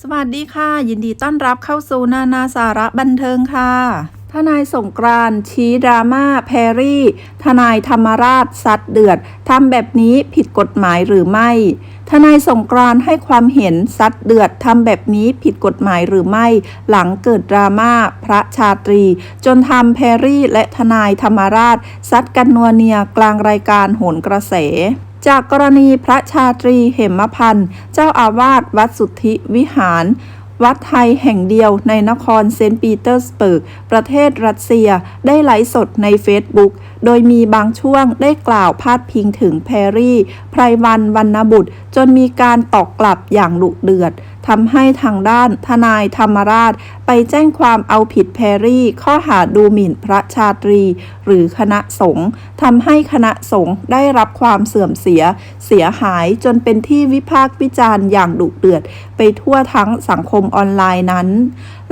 สวัสดีค่ะ ยินดีต้อนรับเข้าสู่นานาสาระบันเทิงค่ะ ทนายสงกรานต์ชี้ดราม่าแพรรี่ ทนายธรรมราชซัดเดือดทำแบบนี้ผิดกฎหมายหรือไม่ ทนายสงกรานต์ให้ความเห็นซัดเดือดทำแบบนี้ผิดกฎหมายหรือไม่ หลังเกิดดราม่าพระชาตรี จนทำแพรรี่และทนายธรรมราชซัดกันนัวเนียกลางรายการโหนกระแส จากกรณีพระชาตรีเหมพันธ์ เจ้าอาวาสวัดสุทธิวิหาร วัดไทยแห่งเดียวในนครเซนต์ปีเตอร์สเบิร์ก ประเทศรัสเซียได้ไลฟ์สดในเฟซบุ๊กโดยมีบางช่วงได้กล่าวพาดพิงถึงแพรรี่ ไพรวันวันณบุตร จนมีการตอกกลับอย่างลุเดือด ทำให้ทางด้านทนายธรรมราช ไปแจ้งความเอาผิดแพรรี่ ข้อหาดูหมิ่นพระชาตรี หรือคณะสงฆ์ทำให้คณะสงฆ์ได้รับความเสื่อมเสีย เสียหายจนเป็นที่วิพากษ์วิจารณ์อย่างดุเดือด ไปทั่วทั้งสังคมออนไลน์นั้น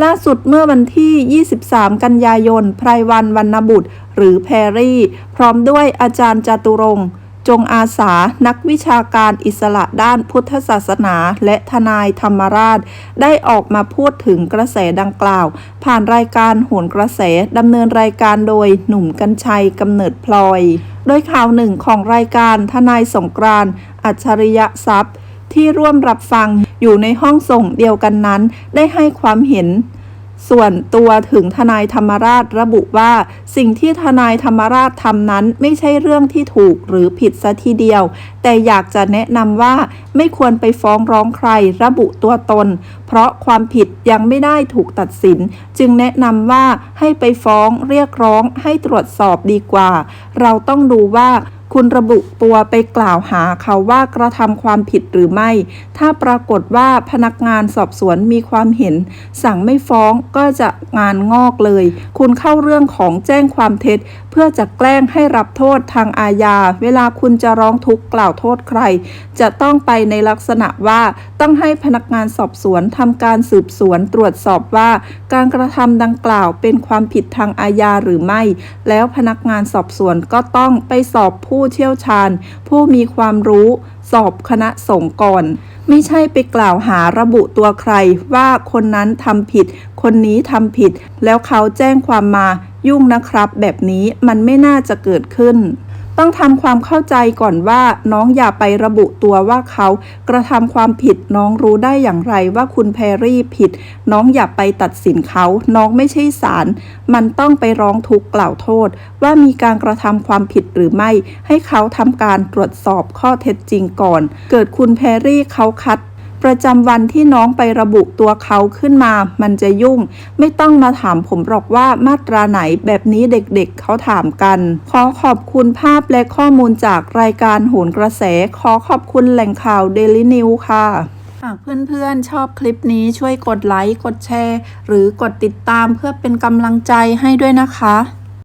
ล่าสุดเมื่อวันที่ 23 กันยายนไพรวันวรรณบุตร หรือแพรรี่ พร้อมด้วยอาจารย์จตุรงค์ จงอาสานักวิชาการอิสระด้านพุทธศาสนาและทนายธรรมราช ได้ออกมาพูดถึงกระแสดังกล่าว ผ่านรายการโหนกระแสดำเนินรายการโดยหนุ่มกัญชัยกำเนิดพลอย โดยข่าวหนึ่งของรายการทนายสงกรานต์อัจฉริยะทรัพย์ ที่ร่วมรับฟังอยู่ในห้องส่งเดียวกันนั้น ได้ให้ความเห็น ส่วนตัวถึงทนายธรรมราชระบุว่า สิ่งที่ทนายธรรมราชทำนั้นไม่ใช่เรื่องที่ถูกหรือผิดซะทีเดียว แต่อยากจะแนะนำว่าไม่ควรไปฟ้องร้องใครระบุตัวตน เพราะความผิดยังไม่ได้ถูกตัดสิน จึงแนะนำว่าให้ไปฟ้องเรียกร้องให้ตรวจสอบดีกว่า เราต้องดูว่า คุณระบุตัวไปกล่าวหาเขาว่ากระทำความผิดหรือไม่ ถ้าปรากฏว่าพนักงานสอบสวนมีความเห็น สั่งไม่ฟ้องก็จะงานงอกเลย คุณเข้าเรื่องของแจ้งความเท็จ เพื่อจะแกล้งให้รับโทษทางอาญา เวลาคุณจะร้องทุกข์กล่าวโทษใคร จะต้องไปในลักษณะว่า ต้องให้พนักงานสอบสวนทำการสืบสวนตรวจสอบว่า การกระทำดังกล่าวเป็นความผิดทางอาญาหรือไม่ แล้วพนักงานสอบสวนก็ต้องไปสอบผู้เชี่ยวชาญ ผู้มีความรู้สอบคณะสงฆ์ก่อนไม่ใช่ไปกล่าวหาระบุตัวใครว่าคนนั้นทำผิด คนนี้ทำผิด แล้วเขาแจ้งความมายุ่งนะครับ แบบนี้มันไม่น่าจะเกิดขึ้น ต้องทำความเข้าใจก่อนว่าน้องอย่าไประบุตัวว่าเขากระทำความผิดน้องรู้ได้อย่างไรว่าคุณแพรรี่ผิด น้องอย่าไปตัดสินเขา น้องไม่ใช่ศาลมันต้องไปร้องทุกข์กล่าวโทษ ว่ามีการกระทำความผิดหรือไม่ ให้เขาทำการตรวจสอบข้อเท็จจริงก่อน เกิดคุณแพรรี่เขาคัด ประจำวันที่น้องไประบุตัวเขาขึ้นมา มันจะยุ่ง ไม่ต้องมาถามผมหรอกว่ามาตราไหนแบบนี้เด็กๆเเขาถามกัน ขอขอบคุณภาพและข้อมูลจากรายการโหนกระแส ขอขอบคุณแหล่งข่าว Daily New ค่ะหากเพื่อนๆ ชอบคลิปนี้ช่วยกดไลค์ กดแชร์ หรือกดติดตามเพื่อเป็นกำลังใจให้ด้วยนะคะ